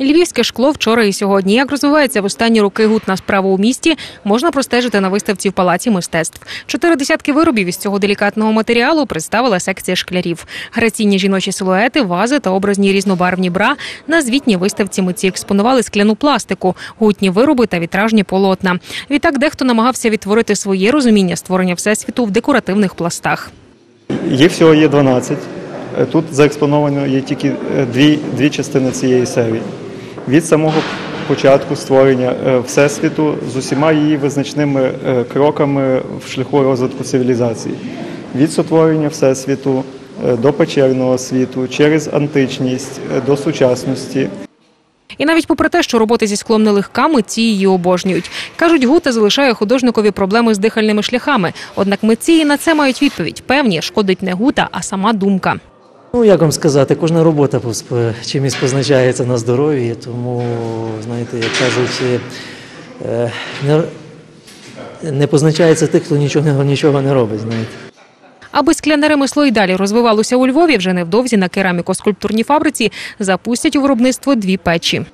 Львівське шкло вчора і сьогодні. Як розвивається в останні роки гутна справа у місті, можна простежити на виставці в палаці мистецтв. Чотири десятки виробів із цього делікатного матеріалу представила секція шклярів. Граційні жіночі силуети, вази та образні різнобарвні бра. На звітній виставці митці експонували скляну пластику, гутні вироби та вітражні полотна. Відтак дехто намагався відтворити своє розуміння створення всесвіту в декоративних пластах. Їх всього є 12. Е, Тут заекспоновано є тільки е, дві, дві частини цієї серії. Від самого початку створення е, Всесвіту з усіма її визначними е, кроками в шляху розвитку цивілізації. Від сотворення Всесвіту е, до печерного світу, через античність до сучасності. І навіть попри те, що роботи зі склом нелегка, митці її обожнюють. Кажуть, Гута залишає художникові проблеми з дихальними шляхами. Однак митці і на це мають відповідь. Певні, шкодить не гута, а сама думка. Ну, як вам сказати, кожна робота чимось позначається на здоров'ї, тому, знаєте, як кажуть, е, не позначається тих, хто нічого, нічого не робить. Знаєте. Аби скляне ремесло і далі розвивалося у Львові, вже невдовзі на кераміко-скульптурній фабриці запустять у виробництво дві печі.